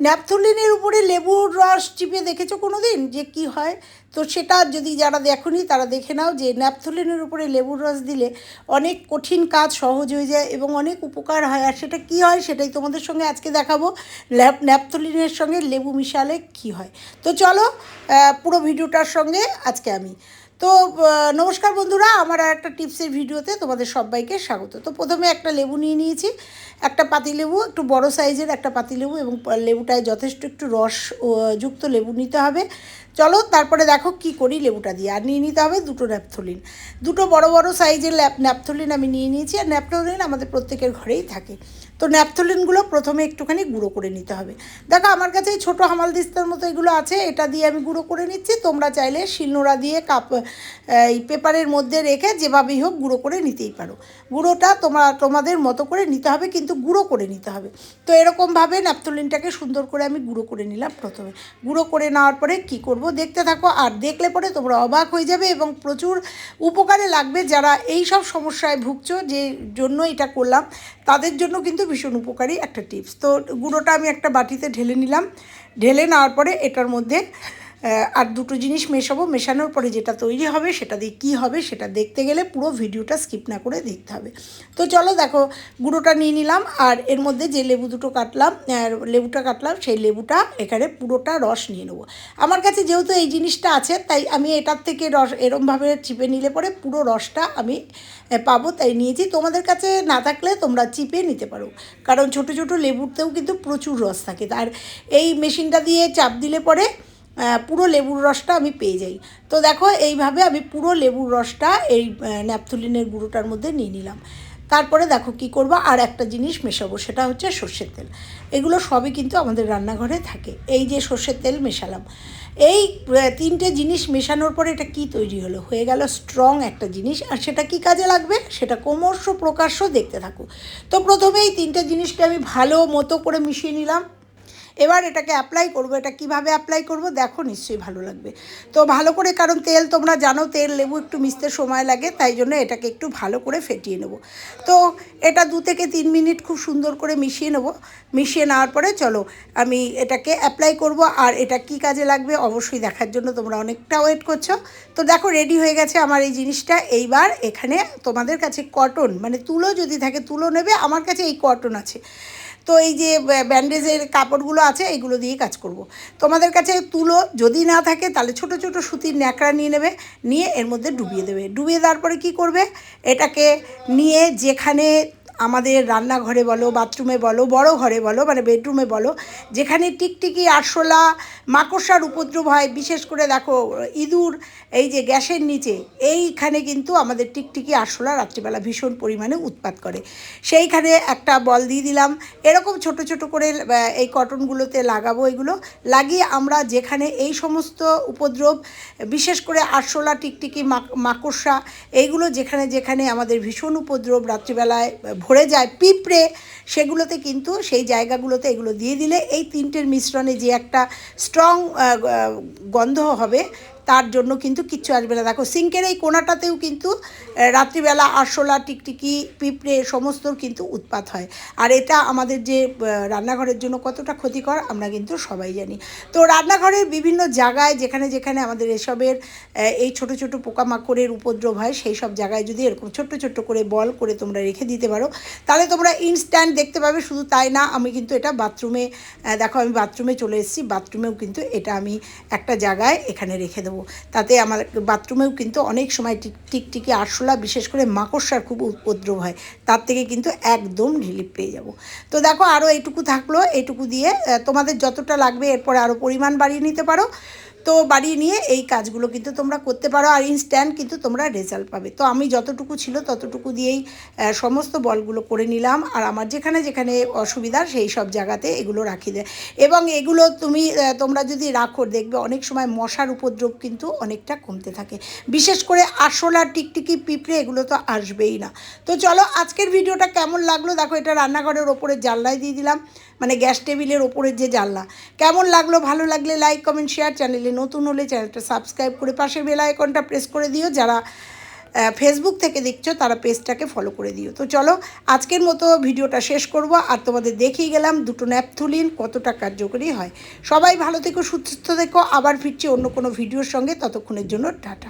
ন্যাপথলিনের উপরে লেবুর রস চিপে দেখেছ কোনো দিন যে কি হয়? তো সেটা যদি যারা দেখনি, তারা দেখে নাও যে ন্যাপথলিনের উপরে লেবুর রস দিলে অনেক কঠিন কাজ সহজ হয়ে যায় এবং অনেক উপকার হয়। আর সেটা কি হয় সেটাই তোমাদের সঙ্গে আজকে দেখাবো। ল্যাপ, ন্যাপথলিনের সঙ্গে লেবু মিশালে কি হয়? তো চলো পুরো ভিডিওটার সঙ্গে আজকে আমি। তো নমস্কার বন্ধুরা, আমার আর একটা টিপসের ভিডিওতে তোমাদের সবাইকে স্বাগত। তো প্রথমে একটা লেবু নিয়ে নিয়েছি, একটা পাতিলেবু একটু বড় সাইজের একটা পাতিলেবু এবং লেবুটায় যথেষ্ট একটু রস যুক্ত লেবু নিতে হবে। চলো, তারপরে দেখো কি করি লেবুটা দিয়ে। আর নিয়ে নিতে হবে দুটো ন্যাপথলিন। দুটো বড় বড় সাইজের ন্যাপথলিন আমি নিয়ে নিয়েছি, আর ন্যাপথলিন আমাদের প্রত্যেকের ঘরেই থাকে। তো ন্যাপথলিনগুলো প্রথমে একটুখানি গুঁড়ো করে নিতে হবে। দেখো, আমার কাছে এই ছোটো হামালদিস্তার মতো এগুলো আছে, এটা দিয়ে আমি গুঁড়ো করে নিচ্ছি। তোমরা চাইলে শিলনোড়া দিয়ে কাপ এই পেপারের মধ্যে রেখে যেভাবেই হোক গুঁড়ো করে নিতেই পারো। গুঁড়োটা তোমরা তোমাদের মতো করে নিতে হবে, কিন্তু গুঁড়ো করে নিতে হবে। তো এরকমভাবে ন্যাপথলিনটাকে সুন্দর করে আমি গুঁড়ো করে নিলাম প্রথমে। গুঁড়ো করে নেওয়ার পরে কি করব দেখতে থাকো, আর দেখলে পরে তোমরা অবাক হয়ে যাবে এবং প্রচুর উপকারে লাগবে যারা এই সব সমস্যায় ভুগছো, যে জন্য এটা করলাম, তাদের জন্য কিন্তু ভীষণ উপকারী একটা টিপস। তো গুঁড়োটা আমি একটা বাটিতে ঢেলে নিলাম। ঢেলে নেওয়ার পরে এটার মধ্যে আর দুটো জিনিস মেশাবো, মেশানোর পরে যেটা তৈরি হবে সেটা দিয়ে কী হবে সেটা দেখতে গেলে পুরো ভিডিওটা স্কিপ না করে দেখতে হবে। তো চলো দেখো, গুঁড়োটা নিয়ে নিলাম আর এর মধ্যে যে লেবু দুটো কাটলাম লেবুটা কাটলাম, সেই লেবুটা এখানে পুরোটা রস নিয়ে নেব। আমার কাছে যেহেতু এই জিনিসটা আছে, তাই আমি এটার থেকে রস এরমভাবে চিপে নিলে পরে পুরো রসটা আমি পাবো, তাই নিয়েছি। তোমাদের কাছে না থাকলে তোমরা চিপে নিতে পারো। কারণ ছোট ছোট লেবুতেও কিন্তু প্রচুর রস থাকে। আর এই মেশিনটা দিয়ে চাপ দিলে পরে পুরো লেবুর রসটা আমি পেয়ে যাই। তো দেখো, এইভাবে আমি পুরো লেবুর রসটা এই ন্যাপথুলিনের গুঁড়োটার মধ্যে নিয়ে নিলাম। তারপরে দেখো কি করব, আর একটা জিনিস মেশাবো, সেটা হচ্ছে সর্ষের তেল। এগুলো সবই কিন্তু আমাদের রান্নাঘরে থাকে। এই যে সর্ষের তেল মেশালাম। এই তিনটে জিনিস মেশানোর পরে এটা কি তৈরি হলো? হয়ে গেল স্ট্রং একটা জিনিস। আর সেটা কি কাজে লাগবে? সেটা ক্রমশ প্রকাশ্য দেখতে থাকো তো প্রথমে এই তিনটে জিনিসকে আমি ভালো মতো করে মিশিয়ে নিলাম। এবার এটাকে অ্যাপ্লাই করব, এটা কীভাবে অ্যাপ্লাই করব, দেখো নিশ্চয়ই ভালো লাগবে। তো ভালো করে, কারণ তেল তোমরা জানো, তেল, লেবু একটু মিশতে সময় লাগে, তাই জন্য এটাকে একটু ভালো করে ফেটিয়ে নেব। তো এটা দু থেকে তিন মিনিট খুব সুন্দর করে মিশিয়ে নেব। মিশিয়ে নেওয়ার পরে চলো, আমি এটাকে অ্যাপ্লাই করব, আর এটা কি কাজে লাগবে অবশ্যই দেখার জন্য তোমরা অনেকটা ওয়েট করছ। তো দেখো রেডি হয়ে গেছে আমার এই জিনিসটা। এইবার এখানে তোমাদের কাছে কটন মানে তুলো যদি থাকে, তুলো নেবে, আমার কাছে এই কটন আছে। তো এই যে ব্যান্ডেজের কাপড়গুলো আছে, এইগুলো দিয়ে কাজ করব। তোমাদের কাছে তুলো যদি না থাকে, তাহলে ছোট ছোট সুতির ন্যাকড়া নিয়ে নেবে, নিয়ে এর মধ্যে ডুবিয়ে দেবে ডুবিয়ে দেওয়ার পরে কী করবে এটাকে নিয়ে যেখানে আমাদের রান্নাঘরে বলো, বাথরুমে বলো, বড় ঘরে বলো মানে বেডরুমে বলো, যেখানে টিকটিকি, আরশোলা, মাকড়সার উপদ্রব হয়, বিশেষ করে দেখো, ইঁদুর, এই যে গ্যাসের নিচে, এইখানে কিন্তু আমাদের টিকটিকি, আরশোলা রাত্রিবেলা ভীষণ পরিমাণে উৎপাত করে। সেইখানে একটা বল দিয়ে দিলাম, এরকম ছোট ছোট করে এই কটনগুলোতে লাগাবো এগুলো, লাগিয়ে আমরা যেখানে এই সমস্ত উপদ্রব, বিশেষ করে আরশোলা, টিকটিকি, মাক- মাকড়সা, এইগুলো যেখানে যেখানে আমাদের ভীষণ উপদ্রব রাত্রিবেলায় ভরে যায়, পিঁপড়ে, সেগুলোতে কিন্তু সেই জায়গাগুলোতে এগুলো দিয়ে দিলে এই তিনটের মিশ্রণে যে একটা স্ট্রং গন্ধ হবে তার জন্য কিন্তু কিচ্ছু আসবে না। দেখো, সিঙ্কের এই কোনাটাতেও কিন্তু রাত্রিবেলা আরশোলা, টিকটিকি, পিঁপড়ে সমস্তর কিন্তু উৎপাত হয়। আর এটা আমাদের যে রান্নাঘরের জন্য কতটা ক্ষতিকর, আমরা কিন্তু সবাই জানি। তো রান্নাঘরের বিভিন্ন জায়গায়, যেখানে যেখানে আমাদের এসবের এই ছোট ছোট পোকামাকড়ের উপদ্রব হয়, সেই সব জায়গায় যদি এরকম ছোট্ট ছোট্ট করে বল করে তোমরা রেখে দিতে পারো, তাহলে তোমরা ইনস্ট্যান্ট দেখতে পাবে, শুধু তাই না, আমি কিন্তু এটা বাথরুমে দেখো, আমি বাথরুমে চলে এসেছি, বাথরুমেও কিন্তু এটা আমি একটা জায়গায় এখানে রেখে দেবো। তাতে আমার বাথরুমেও কিন্তু অনেক সময় টিক টিকটিকি আরশোলা, বিশেষ করে মাকড়সার খুব উপদ্রব হয়, তার থেকে কিন্তু একদম রিলিফ পেয়ে যাব। তো দেখো আরও এইটুকু থাকল, এইটুকু দিয়ে তোমাদের যতটা লাগবে এরপরে আরও পরিমাণ বাড়িয়ে নিতে পারো। তো বাড়িয়ে নিয়ে এই কাজগুলো কিন্তু তোমরা করতে পারো আর ইনস্ট্যান্ট কিন্তু তোমরা রেজাল্ট পাবে। তো আমি যতটুকু ছিল ততটুকু দিয়েই সমস্ত বলগুলো করে নিলাম আর আমার যেখানে যেখানে অসুবিধা সেই সব জায়গাতে এগুলো রাখি দেয় এবং এগুলো তুমি তোমরা যদি রাখো, দেখবে অনেক সময় মশার উপদ্রব কিন্তু অনেকটা কমতে থাকে। বিশেষ করে আরশোলা টিকটিকি পিঁপড়ে এগুলো তো আসবেই না। তো চলো আজকের ভিডিওটা কেমন লাগল? দেখো এটা রান্নাঘরের ওপরে জানলায় দিয়ে দিলাম। মানে গ্যাস টেবিলের ওপরের যে জানলা। কেমন লাগল? ভালো লাগলে লাইক কমেন্ট শেয়ার চ্যানেলে নতুন হলে চ্যানেলটা সাবস্ক্রাইব করে পাশের বেল আইকনটা প্রেস করে দিও। যারা ফেসবুক থেকে দেখছ, তারা পেজটাকে ফলো করে দিও। তো চলো, আজকের মতো ভিডিওটা শেষ করব। আর তোমাদের দেখিয়ে গেলাম দুটো ন্যাপথুলিন, কতটা কার্যকরী হয়। সবাই ভালো থেকো, সুস্থ থেকো। আবার ফিরছি অন্য কোনো ভিডিওর সঙ্গে। ততক্ষণের জন্য টাটা।